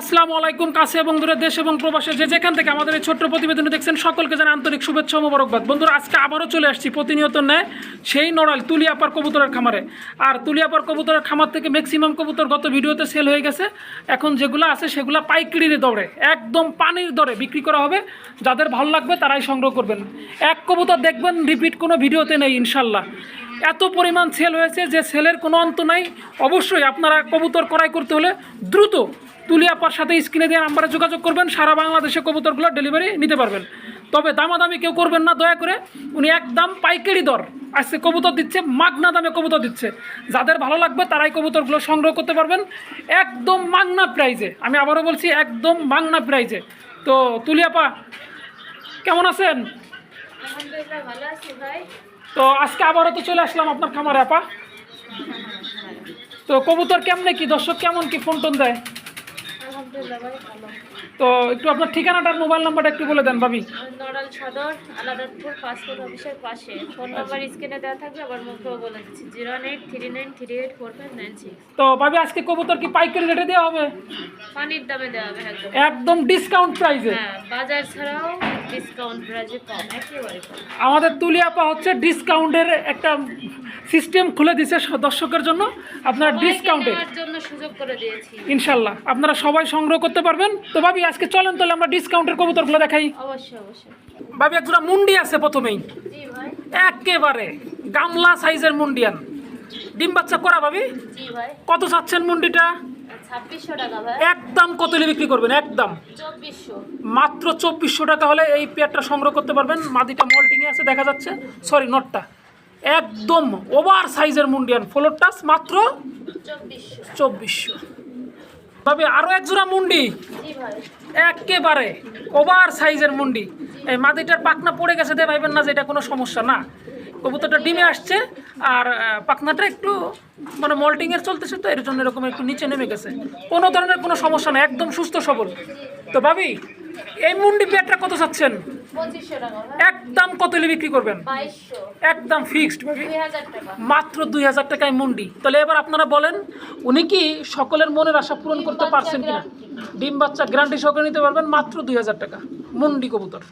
আসসালামু আলাইকুম, কাছে এবং দূরে দেশ এবং প্রবাসে যে যেখান থেকে আমাদের এই ছোট্ট প্রতিবেদনে দেখছেন, সকলকে জানাই আন্তরিক শুভেচ্ছা মোবারকবাদ। বন্ধুরা, আজকে আবারও চলে আসছি প্রতিনিয়ত নেয় সেই নড়াল তুলিয়াপার কবুতরের খামারে। আর তুলিয়াপার কবুতরের খামার থেকে ম্যাক্সিমাম কবুতর গত ভিডিওতে সেল হয়ে গেছে। এখন যেগুলো আছে সেগুলো পাইকারির দরে, একদম পানির দরে বিক্রি করা হবে। যাদের ভালো লাগবে তারাই সংগ্রহ করবেন। এক কবুতর দেখবেন রিপিট কোনো ভিডিওতে নেই, ইনশাল্লাহ। এত পরিমাণ সেল হয়েছে যে সেলের কোনো অন্ত নাই। অবশ্যই আপনারা কবুতর ক্রয় করতে হলে দ্রুত তুলিয়াপার সাথে স্ক্রিনে দেওয়া নাম্বারে যোগাযোগ করবেন সারা বাংলাদেশে কবুতরগুলো ডেলিভারি নিতে পারবেন। তবে দামাদামি কেউ করবেন না দয়া করে। উনি একদম পাইকারি দর। আজকে কবুতর দিচ্ছে মাগনা দামে কবুতর দিচ্ছে। যাদের ভালো লাগবে তারাই কবুতরগুলো সংগ্রহ করতে পারবেন। একদম মাগনা প্রাইজে আমি আবারও বলছি একদম মাগনা প্রাইজে তো তুলিয়াপা কেমন আছেন? তো আজকে আবারও তো চলে আসলাম আপনার খামারে আপা। তো কবুতর কেমনে কি? দর্শক কেমন কি ফোন টোন দেয়? ভাই ভালো। তো একটু আপনার ঠিকানাটার মোবাইল নাম্বারটা একটু বলে দেন ভাবি। নড়াল সদর আলাদাপুর পাসপোর্ট অফিসের পাশে। ফোন নাম্বার স্ক্রিনে দেওয়া থাকবে আবার মুখেও বলে দিচ্ছি। Zero eight three nine three eight four five nine six. তো ভাবি আজকে কবুতর কি পাইকারি রেটে দেওয়া হবে? পানির দামে দেওয়া হবে একদম একদম ডিসকাউন্ট প্রাইসে হ্যাঁ বাজার ছাড়াও ডিসকাউন্ট প্রাইজে কম একেবারে আমাদের তুলিয়াপা হচ্ছে ডিসকাউন্টের একটা সিস্টেম খুলে দিছে দর্শকের জন্য। আপনারা সবাইকে ডিসকাউন্টে জন্য সুযোগ করে দিয়েছি। ইনশাল্লাহ আপনারা সবাই সংগ্রহ করতে পারবেন। তো ভাবি আজকে চলেন তাহলে আমরা ডিসকাউন্টের কবুতরগুলো দেখাই। ভাবি একজোড়া মুন্ডি আছে প্রথমেই। একেবারে গামলা সাইজের মুন্ডিয়ান। ডিম বাচ্চা করা ভাবি? কত চাচ্ছেন মুন্ডিটা? একদম কত বিক্রি করবেন একদম। মাত্র চব্বিশশো টাকা হলে এই পেয়ারটা সংগ্রহ করতে পারবেন। মাদিটা মল্টিংয়ে আছে দেখা যাচ্ছে। সরি নটটা একদম ওভার সাইজের মুন্ডিয়ান ফ্লোর টাচ মাত্র চব্বিশশো। তবে আরও এক জোড়া মুন্ডি? একেবারে ওভার সাইজের মুন্ডি। এই মাদিটার পাকনা পড়ে গেছে দে, ভাইবেন না যে এটা কোনো সমস্যা, না। কবুতরটা ডিমে আসছে আর পাখনাটা একটু মানে মল্টিংয়ের চলতেছে তো, এর জন্য এরকম একটু নিচে নেমে গেছে। কোনো ধরনের কোনো সমস্যা না, একদম সুস্থ সবল। তো ভাবি এই মুন্ডি পেয়ারটা কত চাচ্ছেন? একদম কত হলে বিক্রি করবেন? একদম ফিক্সড মাত্র দুই হাজার টাকায় মুন্ডি। তাহলে এবার আপনারা বলেন উনি কি সকলের মনের আশা পূরণ করতে পারছেন কিনা? ডিম বাচ্চা গ্যারান্টি সহকারে নিতে পারবেন মাত্র দুই হাজার টাকা। মুন্ডি কবুতর।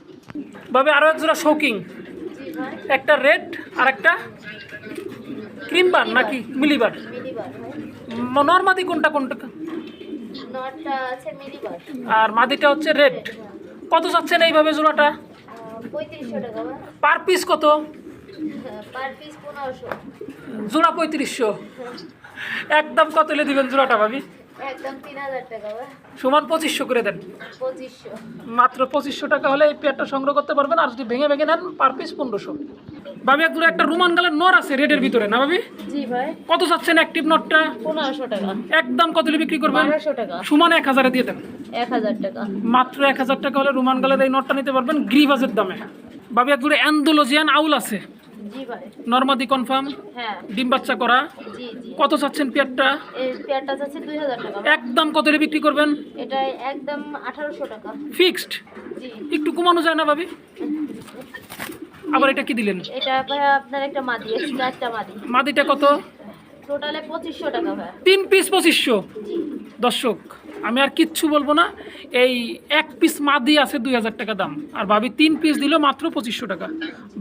ভাবে আরও এক জোড়া শৌকিং একটা রেড আর একটা ক্রিমবার নাকি মিলিবার? নর্মাদি কোনটা কোনটা? আর মাদিটা হচ্ছে রেড। কত চাচ্ছেন এইভাবে জোড়াটা? পার পিস কত? জোড়া পঁয়ত্রিশশো। একদম কত দিবেন জোড়াটা ভাবি? সমান পঁচিশশো করে দেন। মাত্র পঁচিশশো টাকা হলে এই পেয়ারটা সংগ্রহ করতে পারবেন আর যদি ভেঙে ভেঙে নেন পার পিস পনেরোশো। ভাবি একদম একটা রুমান গালের নর আছে রেডের ভিতরে না ভাবি? জি ভাই। কত চাচ্ছেন অ্যাক্টিভ নটটা? পনেরোশো টাকা। একদম কত বিক্রি করবেন? বারোশো টাকা। সমান এক হাজারে দিয়ে দেন। এক হাজার টাকা। মাত্র এক হাজার টাকা হলে রুমান গালের এই নটটা নিতে পারবেন গ্রিভাজের দামে। ভাবি এক জোড়ে অ্যান্ডোলজিয়ান আউল আছে। জি ভাই। নর্মাদি কনফার্ম। হ্যাঁ। ডিম বাচ্চা করা। জি জি। কত চাচ্ছেন পেয়ারটা? এই টাকা একদম কত বিক্রি করবেন? এটা একদম আঠারোশো টাকা। ফিক্সড? জি। একটু কমানো যায় না ভাবি? আবার এটা কি দিলেন? এটা ভাই আপনার একটা মাদি এক্সট্রা একটা মাদি। মাদিটা কত? টোটালে পঁচিশশো টাকা ভাই তিন পিস পঁচিশশো। জি দর্শক আমি আর কিচ্ছু বলব না এই এক পিস মাদি আছে দুই হাজার টাকা দাম। আর ভাবি তিন পিস দিল মাত্র পঁচিশশো টাকা।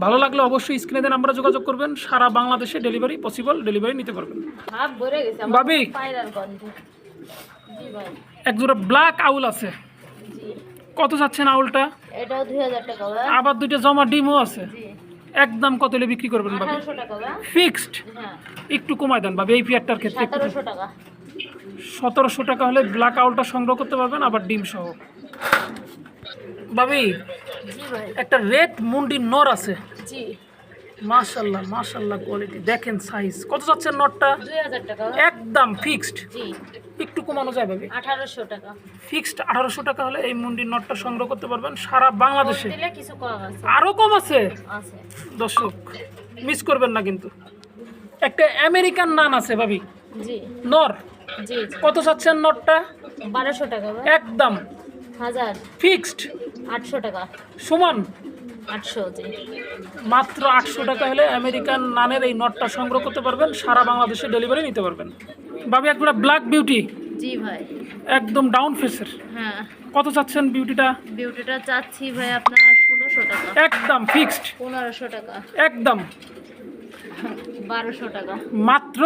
ভালো লাগলে অবশ্যই স্ক্রিনে দেন আমরা যোগাযোগ করবেন সারা বাংলাদেশে ডেলিভারি পসিবল ডেলিভারি নিতে পারবেন। ভাবি। পায়রার গন্ধে। জি ভাই। এক জোড়া ব্ল্যাক আউল আছে। কত চাচ্ছেন আউলটা এটাও টাকা আবার দুইটা জমা ডিমও আছে। একদম কত হলে বিক্রি করবেন বাবা টাকা ফিক্সড? হ্যাঁ। একটু কমায় দেন বাবু এই পেয়ারটার ক্ষেত্রে একটু। সতেরোশো টাকা। সতেরোশো টাকা হলে ব্ল্যাক আউলটা সংগ্রহ করতে পারবেন আবার ডিম সহ। বাবি একটা রেড মুন্ডি নর আছে। জি। মাশাল্লাহ মাশাল্লাহ কোয়ালিটি দেখেন সাইজ কত যাচ্ছে নটটা? একদম ফিক্সড জি। একটু কমানো যায় ভাবি। আঠারোশো টাকা। ফিক্সড আঠারোশো টাকা হলে এই মুন্ডির নটটা সংগ্রহ করতে পারবেন সারা বাংলাদেশে। দিলে কিছু কম আছে। আরও কম আছে? আছে। দর্শক মিস করবেন না কিন্তু। একটা আমেরিকান নান আছে ভাবি। জি। নর। কত চাচ্ছেন নটটা? বারোশো টাকা একদম। হাজার। ফিক্সড আটশো টাকা। সমান। আটশো মাত্র আটশো টাকা হলে আমেরিকান নানের এই নটটা সংগ্রহ করতে পারবেন সারা বাংলাদেশে ডেলিভারি নিতে পারবেন। ভাবি একটা ব্ল্যাক বিউটি জি ভাই। একদম ডাউন ফেসের হ্যাঁ। কত চাচ্ছেন বিউটিটা বিউটিটা চাচ্ছি ভাই আপনার ষোলোশো টাকা। একদম ফিক্সড পনেরোশো টাকা। একদম। বারোশো টাকা। মাত্র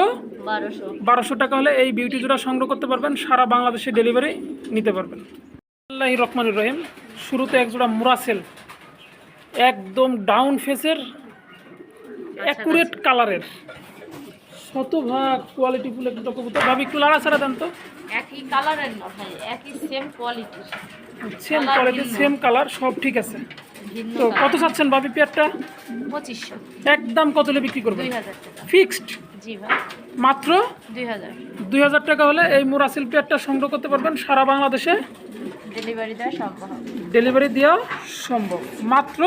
বারোশো। বারোশো টাকা হলে এই বিউটি জোড়া সংগ্রহ করতে পারবেন সারা বাংলাদেশে ডেলিভারি নিতে পারবেন। আল্লাহ রহমানুর রহিম। শুরুতে এক জোড়া মুরাসেল। একদম ডাউন ফেসের অ্যাকুরেট কালারের। শতভাগ কোয়ালিটি ফুল একটা কবুতর। ভাবি একটু লাড়া ছাড়া দেন তো। একই কালারের না ভাই একই সেম কোয়ালিটির সেম কোয়ালিটি। সেম কালার সব ঠিক আছে। তো কত চাচ্ছেন ভাবি পেয়ারটা? পঁচিশশো। একদম কত বিক্রি করবেন? ফিক্সড জি ভাই। মাত্র? দুই হাজার। দুই হাজার টাকা হলে এই মুরাসিল পেয়ারটা সংগ্রহ করতে পারবেন। সারা বাংলাদেশে ডেলিভারি দেওয়া সম্ভব। ডেলিভারি দেওয়া সম্ভব। মাত্র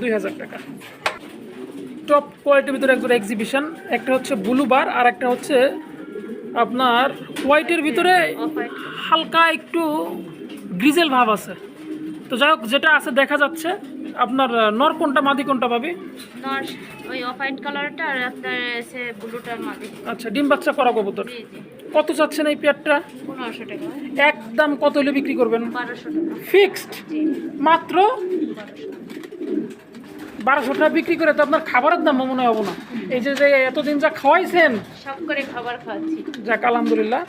দুই হাজার। টাকা। টপ কোয়ালিটির ভিতরে একজন এক্সিবিশন একটা হচ্ছে ব্লু বার আর একটা হচ্ছে আপনার হোয়াইটের ভিতরে হালকা একটু গ্রিজেল ভাব আছে। তো যাই হোক যেটা আছে দেখা যাচ্ছে। আপনার নর কোনটা মাদি কোনটা পাবি নর ওই অফ হোয়াইট কালারটা আর আপনার এসে ব্লুটার মাঝে আচ্ছা ডিম বাচ্চা করা কবুতর। কত চাচ্ছেন এই পেয়ারটা? পনেরোশো টাকা। একদম কত হলে বিক্রি করবেন? বারোশো টাকা। ফিক্সড? মাত্র? বারোশো টাকা বিক্রি করে তো আপনার খাবারের দাম মনে হব না। এই যে যে এতদিন যা খাওয়াইছেন সব করে খাবার খাওয়াচ্ছি। যাক আলহামদুলিল্লাহ।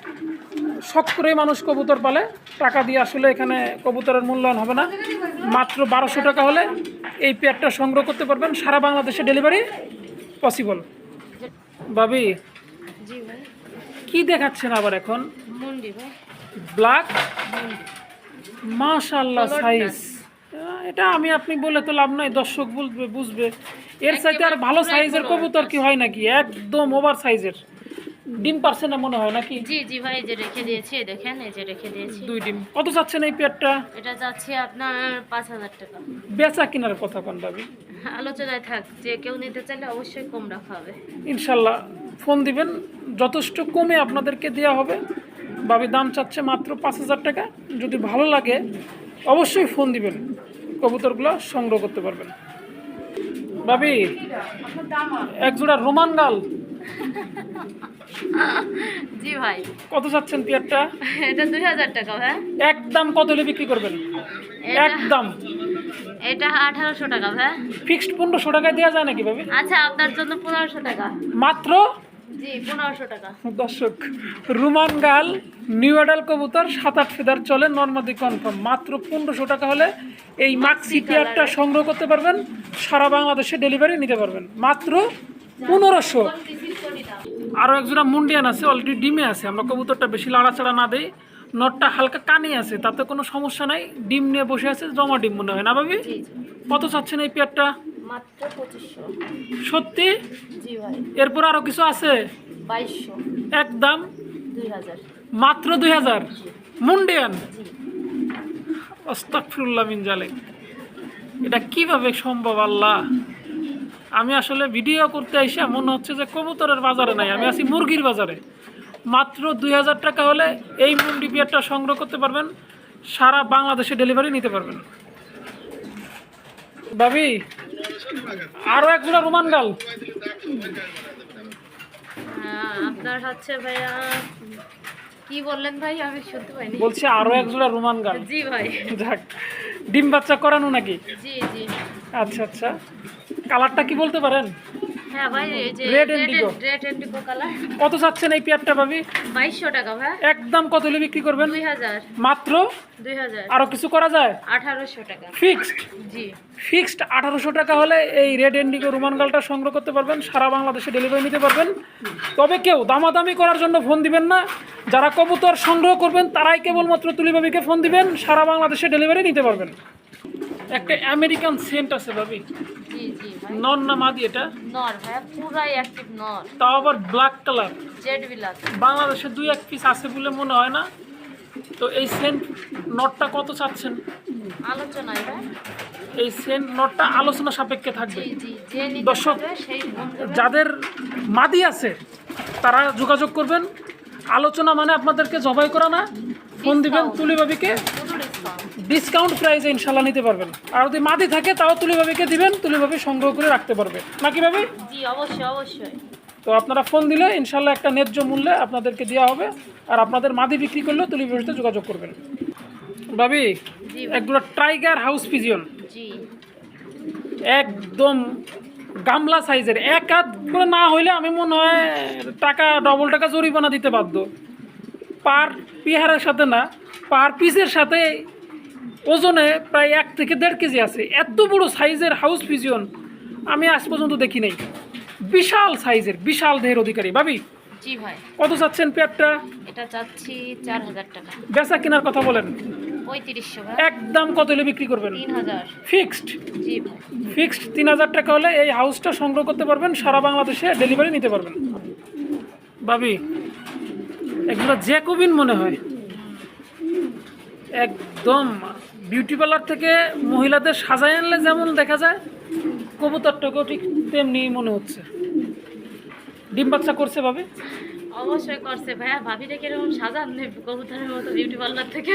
শখ করে মানুষ কবুতর পালে। টাকা দিয়ে আসলে এখানে কবুতরের মূল্যায়ন হবে না। মাত্র বারোশো টাকা হলে এই পেয়ারটা সংগ্রহ করতে পারবেন। সারা বাংলাদেশে ডেলিভারি পসিবল। বাবি কি দেখাচ্ছেন আবার এখন? ব্ল্যাক? মাশাল্লাহ সাইজ এটা আমি আপনি বলে তো লাভ নাই দর্শক বুঝবে বুঝবে। এর সাইতে আর ভালো সাইজের। কবুতর কি হয় নাকি? একদম ওভার সাইজের ডিম পারছে না মনে হয় নাকি? জি জি ভাই যে রেখে দিয়েছি দেখেন এই যে রেখে দিয়েছি। দুই ডিম। কত যাচ্ছে না এই পেয়ারটা? এটা যাচ্ছে আপনার পাঁচ হাজার টাকা। বেচা কেনার কথা কোন ভাবি। আলোচনায় থাক যে কেউ নিতে চাইলে অবশ্যই কম রাখা হবে। ইনশাল্লাহ ফোন দিবেন। যথেষ্ট কমে আপনাদেরকে দেওয়া হবে। ভাবি দাম চাচ্ছে মাত্র পাঁচ হাজার টাকা। যদি ভালো লাগে অবশ্যই ফোন দিবেন। কবুতরগুলো সংগ্রহ করতে পারবেন। ভাবি এক জোড়া রোমান গাল। জি ভাই। কত চাচ্ছেন পেয়ারটা? এটা দুই হাজার টাকা হ্যাঁ একদম কত হলে বিক্রি করবেন? একদম। এটা আঠারোশো টাকা হ্যাঁ ফিক্সড পনেরোশো টাকায় দেওয়া যায় নাকি ভাবি? আচ্ছা আপনার জন্য পনেরোশো টাকা। মাত্র দর্শক রুমান গাল নিউ অ্যাডাল কবুতর সাত আট ফেদার চলে নর্মাদি কনফার্ম মাত্র পনেরোশো টাকা হলে এই মাক্সি পেয়ারটা সংগ্রহ করতে পারবেন সারা বাংলাদেশে ডেলিভারি নিতে পারবেন। মাত্র পনেরোশো। আরও একজোড়া মুন্ডিয়ান আছে অলরেডি ডিমে আছে আমরা কবুতরটা বেশি লাড়াচাড়া না দেই। নটটা হালকা কানে আছে তাতে কোনো সমস্যা নাই। ডিম নিয়ে বসে আছে জমা ডিম মনে হয় না ভাবি? কত চাচ্ছেন এই পেয়ারটা? সত্যি? এরপর আরও কিছু আছে? একদম মাত্র দুই হাজার? মুন্ডিয়ান? অস্তাকফিরুল্লাহ মিন জালেক। এটা কীভাবে সম্ভব আল্লাহ? আমি আসলে ভিডিও করতে এসে মনে হচ্ছে যে কবুতরের বাজারে নাই আমি আছি মুরগির বাজারে। মাত্র দুই হাজার টাকা হলে এই মুন্ডি বিয়ারটা সংগ্রহ করতে পারবেন। সারা বাংলাদেশে ডেলিভারি নিতে পারবেন। ভাবি আরও এক জোড়া রোমান গাল। আহ, আপনার হচ্ছে ভাইয়া। কি বললেন ভাই? আমি শুনতে পাইনি। বলছি আরও এক জোড়া রোমান গাল। জি ভাই। যাক ডিম বাচ্চা করানো নাকি? জি জি। আচ্ছা আচ্ছা। কালারটা কি বলতে পারেন? হ্যাঁ ভাই এই যে Red indigo। Red indigo colour কত চাচ্ছেন এই পেয়ারটা ভাবি? বাইশশো টাকা ভাই। একদম কত হলে বিক্রি করবেন? দুই হাজার। মাত্র? দুই হাজার। আরও কিছু করা যায়? আঠারোশো টাকা। ফিক্সড জি। ফিক্সড আঠারোশো টাকা হলে এই রেড এন্ডিগো রোমান গালটা সংগ্রহ করতে পারবেন সারা বাংলাদেশে ডেলিভারি নিতে পারবেন। তবে কেউ দামাদামি করার জন্য ফোন দিবেন না। যারা কবুতর সংগ্রহ করবেন তারাই কেবলমাত্র তুলিবাবিকে ফোন দিবেন সারা বাংলাদেশে ডেলিভারি নিতে পারবেন। একটা আমেরিকান সেন্ট আছে ভাবি। নন না মাদি এটা? নর ভাই পুরাই অ্যাক্টিভ নর। তাও আবার ব্ল্যাক কালার জেড বিলাস বাংলাদেশে দুই এক পিস আছে বলে মনে হয় না। তো এই সেন্ট নটটা কত চাচ্ছেন? আলোচনায় ভাই এই সেন্ট নটটা আলোচনা সাপেক্ষে থাকবে। দর্শক, সেই যাদের মাদি আছে তারা যোগাযোগ করবেন। আলোচনা মানে আপনাদেরকে জবাই করা না। ফোন দিবেন। তুলিবাবিকে ডিসকাউন্ট প্রাইসে ইনশাল্লাহ নিতে পারবেন। আর যদি মাদি থাকে তাও তুলিবাবিকে দিবেন তুলিবাবি সংগ্রহ করে রাখতে পারবে। নাকি ভাবি? জি অবশ্যই অবশ্যই। তো আপনারা ফোন দিলে ইনশাল্লাহ একটা ন্যায্য মূল্যে আপনাদেরকে দেওয়া হবে। আর আপনাদের মাদি বিক্রি করলে তুলি ব্যবসাতে যোগাযোগ করবেন। ভাবি জি একগুলো টাইগার হাউস পিজিয়ন জি। একদম গামলা সাইজের। এক হাত করে না হইলে আমি মনে হয় টাকা ডবল টাকা জরিমানা দিতে বাধ্য। পার পিহারের সাথে না পার পিসের সাথে ওজনে প্রায় এক থেকে দেড় কেজি আছে। এত বড় সাইজের হাউস পিজিয়ন আমি আজ পর্যন্ত দেখি নাই। বিশাল সাইজের বিশাল দেহের অধিকারী। ভাবি জি ভাই। কত চাচ্ছেন পেয়ারটা এটা চাচ্ছি চার হাজার টাকা। বেচা কেনার কথা বলেন। পঁয়ত্রিশশো একদম কত হলে বিক্রি করবেন? তিন হাজার। ফিক্সড জি ভাই। ফিক্সড তিন হাজার টাকা হলে এই হাউসটা সংগ্রহ করতে পারবেন সারা বাংলাদেশে ডেলিভারি নিতে পারবেন। ভাবি এগুলো জ্যাকোবিন মনে হয়। একদম বিউটি পার্লার থেকে মহিলাদের সাজায় আনলে যেমন দেখা যায় কবুতরটাকেও ঠিক তেমনি মনে হচ্ছে। ডিম বাচ্চা করছে ভাবি? অবশ্যই করছে ভাইয়া ভাবিটা কীরকম সাজান নেই কবুতরের মতো বিউটি পার্লার থেকে?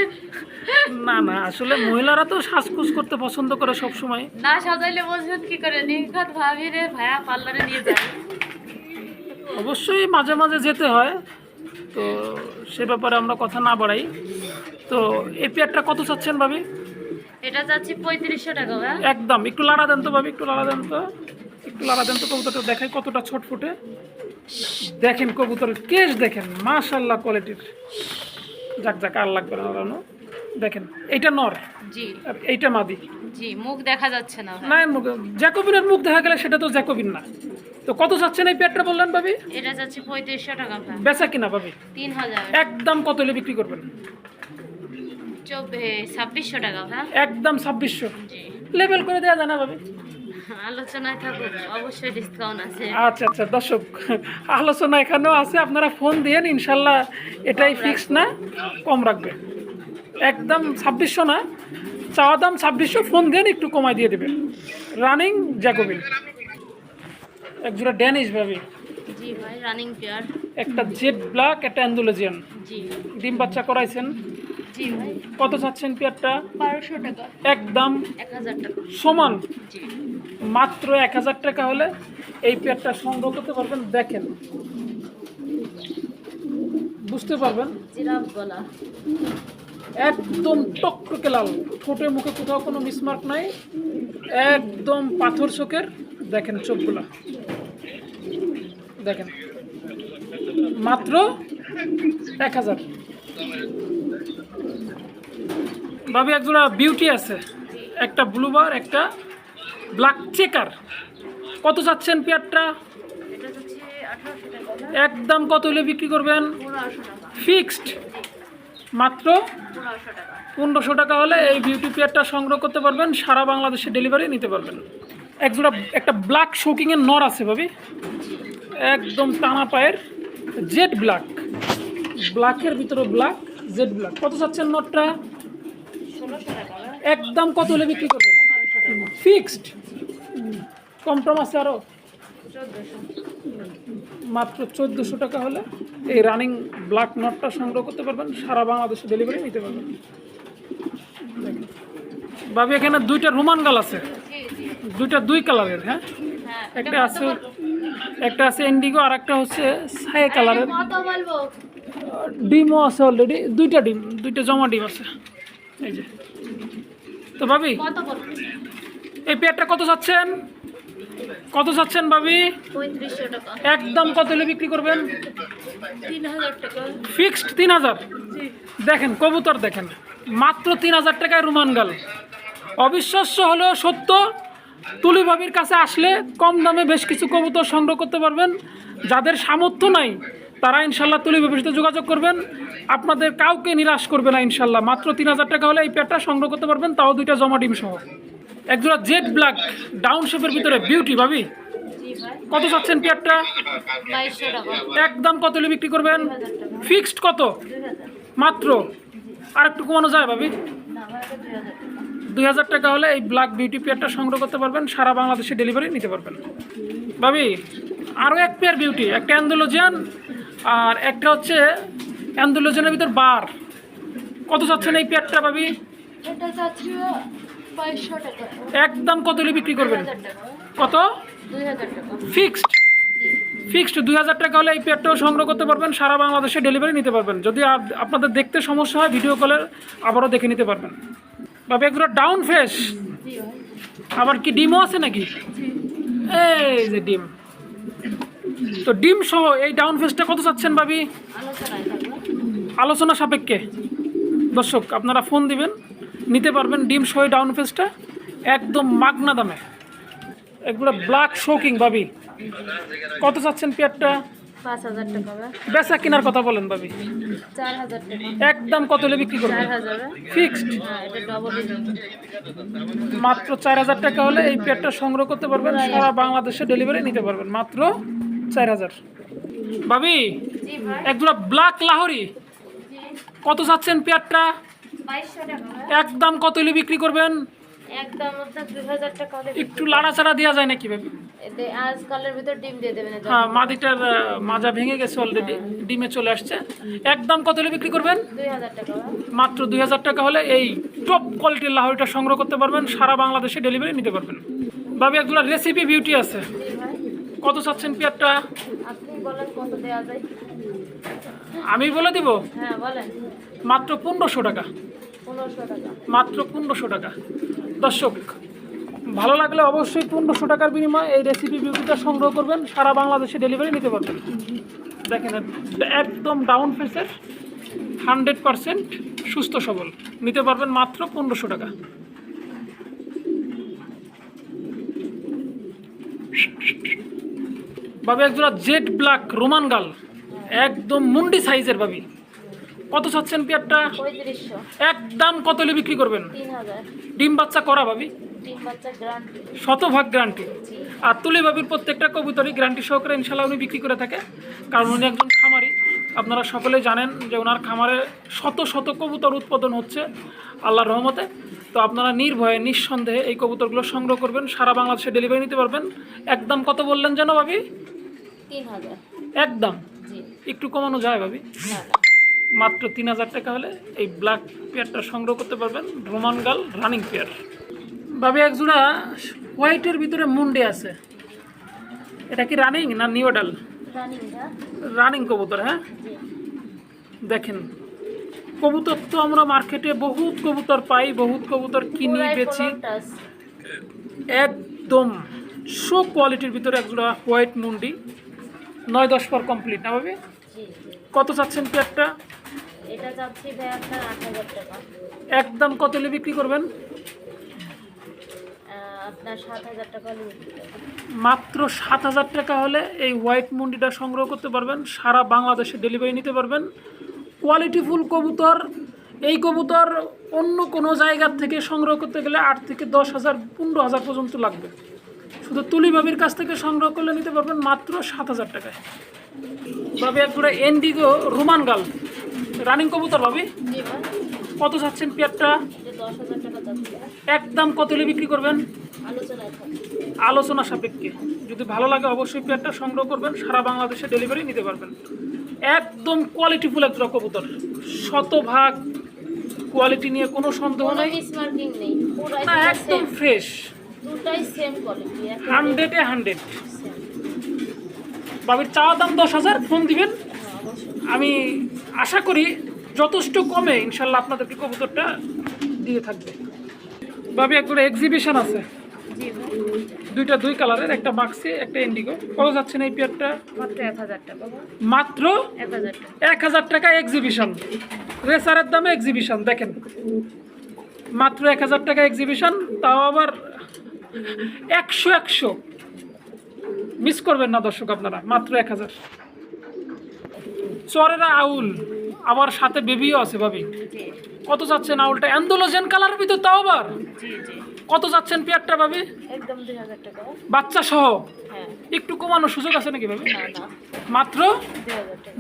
না না আসলে মহিলারা তো সাজকুজ করতে পছন্দ করে সব সময় না সাজাইলে বলছেন কি করে? নির্ঘাত ভাবি রে ভাইয়া পার্লারে নিয়ে যায়। অবশ্যই মাঝে মাঝে যেতে হয়। তো সে ব্যাপারে আমরা কথা না বাড়াই। তো এই পেয়ারটা কত চাচ্ছেন ভাবি? এটা চাচ্ছি পঁয়ত্রিশশো টাকা একদম একটু লাড়া দেন তো ভাবি একটু লাড়া দেন তো। একটু লাড়া দেন তো কবুতরটা দেখাই কতটা ছোট ফুটে দেখেন কবুতরের কেস দেখেন মাশাল্লাহ কোয়ালিটির যাক যাক আর লাগবে না দেখেন এইটা নর। জি। আর এইটা মাদি। জি মুখ দেখা যাচ্ছে না না মুখ জ্যাকোবিনের মুখ দেখা গেলে সেটা তো জ্যাকোবিন না। তো কত এই বললেন ভাবি? এটা চাচ্ছি পঁয়ত্রিশশো টাকা বেচা কিনা ভাবি? তিন হাজার। একদম কত হলে বিক্রি করবেন? ছাব্বিশশো টাকা একদম ছাব্বিশশো। জি। লেভেল করে দেওয়া জানা ভাবি? আলোচনায় থাকুক অবশ্যই ডিসকাউন্ট আছে। আচ্ছা আচ্ছা দর্শক আলোচনা এখানেও আছে। আপনারা ফোন দিয়েন ইনশাল্লাহ এটাই ফিক্স না কম রাখবে। একদম ছাব্বিশশো না চাওয়া দাম ছাব্বিশশো ফোন দেন একটু কমাই দিয়ে দেবে। রানিং জ্যাকোবিন একজোড়া ড্যানিশ ভাবি। জি ভাই রানিং পেয়ার একটা জেড ব্ল্যাক একটা অ্যান্ডোলজিয়ান জি। ডিম বাচ্চা করাইছেন। জি ভাই। কত চাচ্ছেন পেয়ারটা বারোশো টাকা। একদম এক টাকা। সমান। জি। মাত্র এক হাজার টাকা হলে এই পেয়ারটা সংগ্রহ করতে পারবেন দেখেন। বুঝতে পারবেন? জিরাফ গলা। একদম টকটকে লাল। ঠোঁটে মুখে কোথাও কোনো মিসমার্ক নাই। একদম পাথর চোখের। দেখেন চোখগুলা। দেখেন। মাত্র এক হাজার। ভাবি একজোড়া বিউটি আছে। একটা ব্লুবার একটা ব্ল্যাক চেকার কত চাচ্ছেন পেয়ারটা? একদম কত হলে বিক্রি করবেন? ফিক্সড মাত্র পনেরোশো টাকা হলে এই বিউটি পেয়ারটা সংগ্রহ করতে পারবেন, সারা বাংলাদেশে ডেলিভারি নিতে পারবেন। একজোড়া একটা ব্ল্যাক শোকিংয়ের নর আছে ভাবি। একদম টানা পায়ের জেড ব্ল্যাক ব্ল্যাকের ভিতরে ব্ল্যাক জেড ব্ল্যাক কত চাচ্ছেন নটটা একদম কত হলে বিক্রি করবেন? ফিক্সড কম টম আছে আরও মাত্র চোদ্দোশো টাকা হলে এই রানিং ব্ল্যাক নটটা সংগ্রহ করতে পারবেন সারা বাংলাদেশে ডেলিভারি নিতে পারবেন। ভাবি এখানে দুইটা রোমান গাল আছে। দুইটা দুই কালারের হ্যাঁ? হ্যাঁ একটা আছে একটা আছে ইন্ডিগো আর একটা হচ্ছে ছায়া কালারের। ডিমও আছে অলরেডি দুইটা ডিম দুইটা জমা ডিম আছে। এই যে। তো ভাবি এই পেয়ারটা কত চাচ্ছেন? কত চাচ্ছেন ভাবি? একদম কত হলে বিক্রি করবেন? ফিক্সড তিন হাজার? দেখেন কবুতর দেখেন। মাত্র তিন হাজার টাকায় রুমান গাল। অবিশ্বাস্য হলেও সত্য তুলি ভাবির কাছে আসলে কম দামে বেশ কিছু কবুতর সংগ্রহ করতে পারবেন। যাদের সামর্থ্য নাই তারা ইনশাল্লাহ তুলি ভাবির সাথে যোগাযোগ করবেন। আপনাদের কাউকে নিরাশ করবে না ইনশাল্লাহ। মাত্র তিন হাজার টাকা হলে এই পেয়ারটা সংগ্রহ করতে পারবেন তাও দুইটা জমা ডিম সহ। একজোড়া জেড ব্ল্যাক ডাউন শেপের ভিতরে বিউটি ভাবি? কত চাচ্ছেন পেয়ারটা একদম কত বিক্রি করবেন? ফিক্সড কত? মাত্র? আর একটু কমানো যায়, ভাবি? দুই হাজার টাকা হলে এই ব্ল্যাক বিউটি পেয়ারটা সংগ্রহ করতে পারবেন, সারা বাংলাদেশে ডেলিভারি নিতে পারবেন। ভাবি আরও এক পেয়ার বিউটি একটা অ্যান্ডোলজিয়ান আর একটা হচ্ছে অ্যান্ডোলজিয়ানের ভিতর বার। কত চাচ্ছেন এই পেয়ারটা ভাবি? একদম কত হলে বিক্রি করবেন? কত? ফিক্সড? ফিক্সড দুই হাজার টাকা হলে এই পেয়ারটাও সংগ্রহ করতে পারবেন সারা বাংলাদেশে ডেলিভারি নিতে পারবেন। যদি আপনাদের দেখতে সমস্যা হয় ভিডিও কলে আবারও দেখে নিতে পারবেন। বাবা এগুলো ডাউন ফেস আবার কি ডিমও আছে নাকি? এই যে ডিম। তো ডিম সহ এই ডাউন ফেসটা কত চাচ্ছেন ভাবি? থাকবে। আলোচনা সাপেক্ষে। দর্শক আপনারা ফোন দিবেন। নিতে পারবেন ডিম সহ ডাউন ফেসটা একদম মাগনা দামে। এগুলো ব্ল্যাক শোকিং ভাবি। কত চাচ্ছেন পেয়ারটা? বেচা কেনার কথা বলেন ভাবি। একদম কত হলে বিক্রি করবেন? ফিক্সড হ্যাঁ মাত্র চার হাজার টাকা হলে এই পেয়ারটা সংগ্রহ করতে পারবেন সারা বাংলাদেশে ডেলিভারি নিতে পারবেন। মাত্র চার হাজার। ভাবি ভাই। একজোড়া ব্ল্যাক লাহরি। কত চাচ্ছেন পেয়ারটা? একদম কত হলে বিক্রি করবেন? একদম আপনার দুই হাজার টাকা হলে একটু লাড়াচাড়া দেওয়া যায় নাকি ভাবি? এতে আজকালের ভিতর ডিম দিয়ে দেবেন হ্যাঁ মাদিটার মাজা ভেঙে গেছে অলরেডি ডিমে চলে আসছে। একদম কত হলে বিক্রি করবেন? টাকা মাত্র হলে এই টপ কোয়ালিটির লাহরিটা সংগ্রহ করতে পারবেন সারা বাংলাদেশে ডেলিভারি নিতে পারবেন। ভাবি একগুলো রেসিপি বিউটি আছে। কত চাচ্ছেন পেয়ারটা আপনি বলেন কত দেওয়া যায়। আমি বলে দিব? হ্যাঁ বলেন। মাত্র পনেরোশো টাকা। মাত্র পনেরোশো টাকা। দর্শক ভালো লাগলে অবশ্যই পনেরোশো টাকার বিনিময়ে এই রেসিপি বিউটিটা সংগ্রহ করবেন। সারা বাংলাদেশে ডেলিভারি নিতে পারবেন। দেখেন একদম ডাউন ফেসের হান্ড্রেড পারসেন্ট সুস্থ সবল। নিতে পারবেন মাত্র পনেরোশো টাকা। ভাবি একজোড়া জেড ব্ল্যাক রোমান গাল। একদম মুন্ডি সাইজের ভাবি কত চাচ্ছেন পেয়ারটা? একদম কত হলে বিক্রি করবেন? ডিম বাচ্চা করা ভাবি? শতভাগ গ্যারান্টি আর তুলি ভাবির প্রত্যেকটা কবুতরই গ্যারান্টি সহকারে ইনশাল্লাহ উনি বিক্রি করে থাকে। কারণ উনি একজন খামারি। আপনারা সকলেই জানেন যে ওনার খামারে শত শত কবুতর উৎপাদন হচ্ছে আল্লাহর রহমতে। তো আপনারা নির্ভয়ে নিঃসন্দেহে এই কবুতরগুলো সংগ্রহ করবেন। সারা বাংলাদেশে ডেলিভারি নিতে পারবেন। একদম কত বললেন যেন ভাবি? একদম একটু কমানো যায় ভাবি? মাত্র তিন হাজার টাকা হলে এই ব্ল্যাক পেয়ারটা সংগ্রহ করতে পারবেন রোমান গাল রানিং পেয়ার ভাবি এক জোড়া হোয়াইটের ভিতরে মুন্ডে আছে। এটা কি রানিং না নিউডাল রানিংটা রানিং কবুতর হ্যাঁ? দেখেন কবুতর তো আমরা মার্কেটে বহুত কবুতর পাই বহুত কবুতর কিনি বেচি। একদম শো কোয়ালিটির ভিতরে এক জোড়া হোয়াইট মুন্ডি নয় দশ পর কমপ্লিট না ভাবি? কত চাচ্ছেন পেয়ারটা এটা যাচ্ছি ভাই আপনার আট হাজার টাকা। একদম কত হলে বিক্রি করবেন? আপনার সাত হাজার টাকা হলে মাত্র সাত হাজার টাকা হলে এই হোয়াইট মুন্ডিটা সংগ্রহ করতে পারবেন সারা বাংলাদেশে ডেলিভারি নিতে পারবেন। কোয়ালিটিফুল কবুতর এই কবুতর অন্য কোনো জায়গার থেকে সংগ্রহ করতে গেলে আট থেকে দশ হাজার পনেরো হাজার পর্যন্ত লাগবে। শুধু তুলি ভাবির কাছ থেকে সংগ্রহ করলে নিতে পারবেন মাত্র সাত হাজার টাকায়। ভাবি একগুলো এন্ডিগো রোমান গাল। রানিং কবুতর ভাবি? কত চাচ্ছেন পেয়ারটা? একদম কত হলে বিক্রি করবেন? আলোচনা সাপেক্ষে। যদি ভালো লাগে অবশ্যই পেয়ারটা সংগ্রহ করবেন সারা বাংলাদেশে ডেলিভারি নিতে পারবেন। একদম কোয়ালিটিফুল একটা কবুতর। শতভাগ কোয়ালিটি নিয়ে কোনো সন্দেহ নাই। না একদম ফ্রেশ হান্ড্রেডে হান্ড্রেড বাবির চাওয়া দাম দশ হাজার ফোন দিবেন। হ্যাঁ আমি আশা করি যথেষ্ট কমে ইনশাল্লাহ আপনাদেরকে কবুতরটা দিয়ে থাকবে। বাবি একবারে এক্সিবিশন আছে। দুইটা দুই কালারের একটা বাক্সে একটা ইন্ডিগো কত যাচ্ছে না এই পেয়ারটা মাত্র এক হাজার টাকা এক্সিবিশন রেসারের দামে এক্সিবিশন দেখেন। মাত্র এক হাজার টাকা এক্সিবিশন তাও আবার একশো একশো। মিস করবেন না দর্শক আপনারা মাত্র এক হাজার। চরেরা আউল আবার সাথে বেবিও আছে ভাবি। কত যাচ্ছেন আউলটা? অ্যান্ডোলোজেন কালার ভিতর তাও আবার? কত যাচ্ছেন পেয়ারটা ভাবি? একদম টাকা। বাচ্চা সহ হ্যাঁ। একটু কমানোর সুযোগ আছে নাকি ভাবি? মাত্র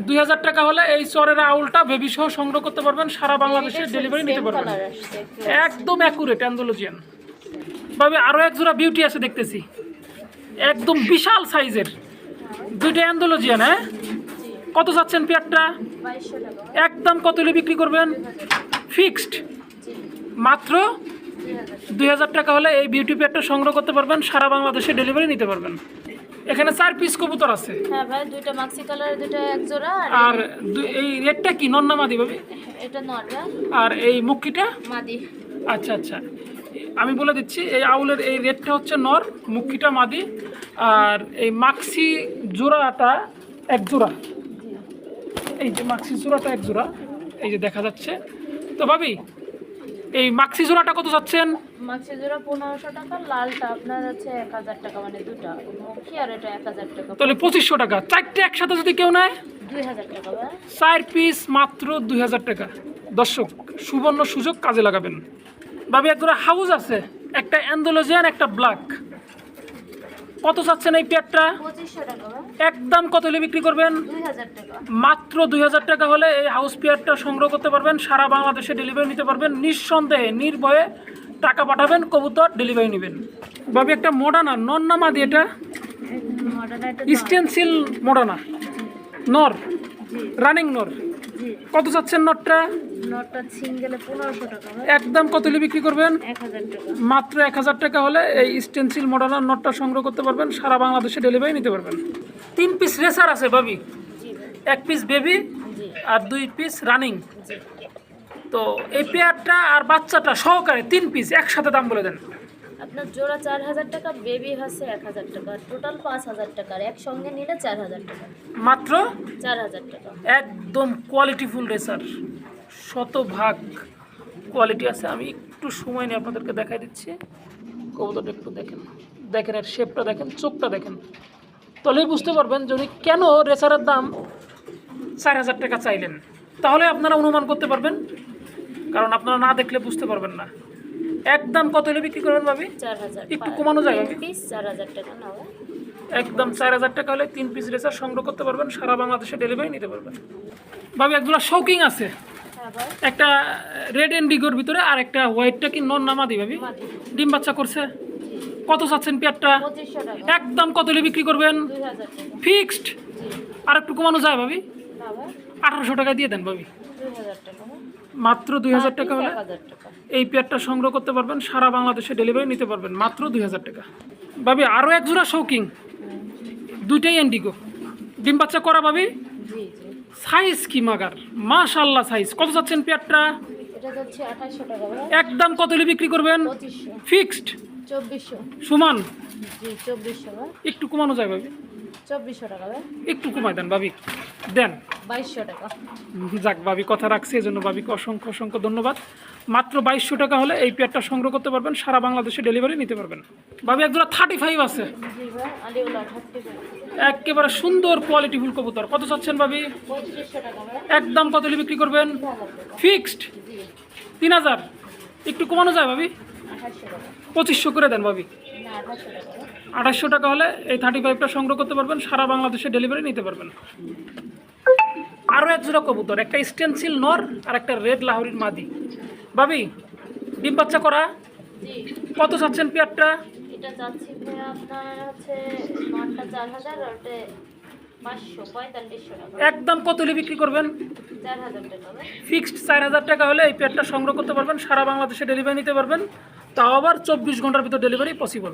দুই হাজার টাকা। হলে এই চরের আউলটা বেবি সহ সংগ্রহ করতে পারবেন সারা বাংলাদেশে ডেলিভারি নিতে পারবেন। একদম অ্যাকুরেট অ্যান্ডোলজিয়ান। ভাবে আরও এক জোড়া বিউটি আছে দেখতেছি। একদম বিশাল সাইজের দুইটা অ্যান্ডোলজিয়ান হ্যাঁ? কত যাচ্ছেন পেয়ারটা। একদম কত হলে বিক্রি করবেন? ফিক্সড? মাত্র দুই হাজার টাকা হলে এই বিউটি পেয়ারটা সংগ্রহ করতে পারবেন সারা বাংলাদেশে ডেলিভারি নিতে পারবেন। এখানে চার পিস কবুতর আছে। হ্যাঁ ভাই দুইটা মাক্সি কালারের দুইটা এক জোড়া আর এই রেটটা কি? নন্না মাদি ভাবি? এটা আর এই মুখিটা মাদি। আচ্ছা আচ্ছা। আমি বলে দিচ্ছি এই আউলের এই রেটটা হচ্ছে নর মুখিটা মাদি আর এই মাক্সি জোড়াটা এক জোড়া। এই যে মাক্সি জোড়াটা এক জোড়া এই যে দেখা যাচ্ছে। তো ভাবি এই মাক্সি জোড়াটা কত যাচ্ছেন মাক্সি জোড়া পনেরোশো টাকা লালটা আপনার হচ্ছে এক হাজার টাকা মানে দুটা। মুখি আর এটা এক হাজার টাকা। তাহলে পঁচিশশো টাকা। চারটে একসাথে যদি কেউ নেয়? দুই হাজার টাকা ভাই। চার পিস মাত্র দুই হাজার টাকা। দর্শক সুবর্ণ সুযোগ কাজে লাগাবেন। ভাবি একজোড়া হাউস আছে একটা অ্যান্ডোলজিয়ান একটা ব্ল্যাক কত চাচ্ছেন এই পেয়ারটা? ভাই। একদম কত হলে বিক্রি করবেন? মাত্র দুই হাজার টাকা হলে এই হাউস পেয়ারটা সংগ্রহ করতে পারবেন। সারা বাংলাদেশে ডেলিভারি নিতে পারবেন। নিঃসন্দেহে নির্ভয়ে টাকা পাঠাবেন কবুতর ডেলিভারি নেবেন। ভাবি একটা মোডানা নন নামা দিয়ে এটা। স্টেনসিল মোডানা। নর। রানিং নর। কত চাচ্ছেন নটটা? নটটা সিঙ্গেলে পনেরোশো টাকা একদম কত হলে বিক্রি করবেন? টাকা। মাত্র এক হাজার টাকা হলে এই স্টেনসিল মডার্নার নটটা সংগ্রহ করতে পারবেন সারা বাংলাদেশে ডেলিভারি নিতে পারবেন। তিন পিস রেসার আছে ভাবি। এক পিস বেবি আর দুই পিস রানিং তো এই পেয়ারটা আর বাচ্চাটা সহকারে তিন পিস একসাথে দাম বলে দেন। আপনার জোড়া চার হাজার টাকা বেবি হচ্ছে এক হাজার টাকা টোটাল পাঁচ হাজার টাকা আর একসঙ্গে নিলে চার হাজার টাকা। মাত্র? চার হাজার টাকা। একদম কোয়ালিটিফুল রেসার শতভাগ কোয়ালিটি আছে। আমি একটু সময় নিয়ে আপনাদেরকে দেখাই দিচ্ছি। কবুতরটা একটু দেখেন। দেখেন এর শেপটা দেখেন চোখটা দেখেন। তাহলেই বুঝতে পারবেন যদি কেন রেসারের দাম চার হাজার টাকা চাইলেন। তাহলে আপনারা অনুমান করতে পারবেন। কারণ আপনারা না দেখলে বুঝতে পারবেন না। একদম কত হলে বিক্রি করবেন ভাবি? একটু কমানো যায়? একদম চার হাজার টাকা হলে তিন পিস রেসার সংগ্রহ করতে পারবেন সারা বাংলাদেশে ডেলিভারি নিতে পারবেন। ভাবি একগুলো শৌকিং আছে। একটা রেড এন্ডিগোর ভিতরে আর একটা হোয়াইটটা কি নন নামা দি ভাবি ডিম বাচ্চা করছে। কত চাচ্ছেন পেয়ারটা একদম কত হলে বিক্রি করবেন? দুই ফিক্সড। আর একটু কমানো যায় ভাবি? আঠারোশো টাকা দিয়ে দেন ভাবি। দুই। মাত্র দুই হাজার টাকা হলে? এই পেয়ারটা সংগ্রহ করতে পারবেন সারা বাংলাদেশে ডেলিভারি নিতে পারবেন মাত্র দুই হাজার টাকা। ভাবি আরও এক জোড়া শৌকিং দুইটাই এন্ডিগো ডিম বাচ্চা করা ভাবি? সাইজ কি মাগার? মাশাল্লাহ সাইজ কত চাচ্ছেন পেয়ারটা? একদম কত বিক্রি করবেন? ফিক্সড চব্বিশশো। সমান? একটু কমানো যায় ভাবি। একটু কমায় দেন ভাবি। দেন। বাইশশো টাকা। যাক ভাবি কথা রাখছি এজন্য ভাবিকে অসংখ্য অসংখ্য ধন্যবাদ। মাত্র বাইশশো টাকা হলে এই পেয়ারটা সংগ্রহ করতে পারবেন, সারা বাংলাদেশে ডেলিভারি নিতে পারবেন। ভাবি একজোড়া থার্টি ফাইভ আছে। একেবারে সুন্দর কোয়ালিটিফুল কবুতর। কত চাচ্ছেন ভাবি? একদম কত বিক্রি করবেন? ফিক্সড তিন হাজার। একটু কমানো যায় ভাবি? পঁচিশশো করে দেন ভাবি। আঠাশশো টাকা হলে এই থার্টি ফাইভটা সংগ্রহ করতে পারবেন, সারা বাংলাদেশে ডেলিভারি নিতে পারবেন। আরও এক জোড়া কবুতর, একটা স্টেনসিল নর আর একটা রেড লাহরির মাদি। ভাবি ডিম বাচ্চা করা? কত চাচ্ছেন পেয়ারটা? এটা চাচ্ছি আপনার হচ্ছে নটা চার হাজার আর ওটা পাঁচশো পঁয়তাল্লিশশো টাকা। একদম কত হলে বিক্রি করবেন? ফিক্সড চার হাজার টাকা হলে এই পেয়ারটা সংগ্রহ করতে পারবেন সারা বাংলাদেশে ডেলিভারি নিতে পারবেন। তাও আবার চব্বিশ ঘণ্টার ভিতর ডেলিভারি পসিবল